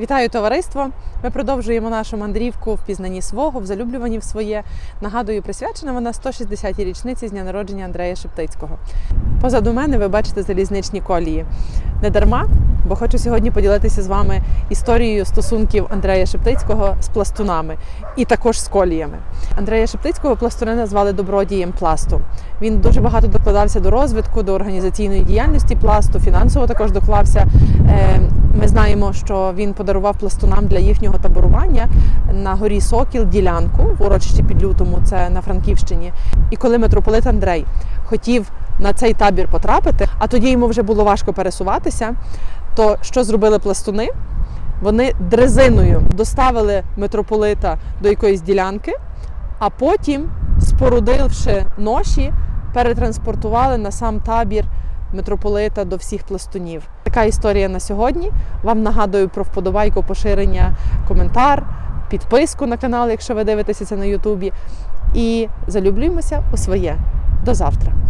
Вітаю товариство! Ми продовжуємо нашу мандрівку в пізнанні свого, в залюблюванні в своє. Нагадую, присвячена вона 160-й річниці з дня народження Андрея Шептицького. Позаду мене ви бачите залізничні колії. Не дарма, бо хочу сьогодні поділитися з вами історією стосунків Андрея Шептицького з пластунами і також з коліями. Андрея Шептицького пластуни назвали добродієм пласту. Він дуже багато докладався до розвитку, до організаційної діяльності пласту, фінансово також доклався. Е, Ми знаємо, що він подарував пластунам для їхнього таборування на горі Сокіл ділянку в урочищі під лютому, це на Франківщині. І коли митрополит Андрей хотів на цей табір потрапити, а тоді йому вже було важко пересуватися, то що зробили пластуни? Вони дрезиною доставили митрополита до якоїсь ділянки, а потім, спорудивши ноші, перетранспортували на сам табір митрополита до всіх пластунів. Така історія на сьогодні. Вам нагадую про вподобайку, поширення, коментар, підписку на канал, якщо ви дивитеся це на Ютубі. І залюблюємося у своє. До завтра!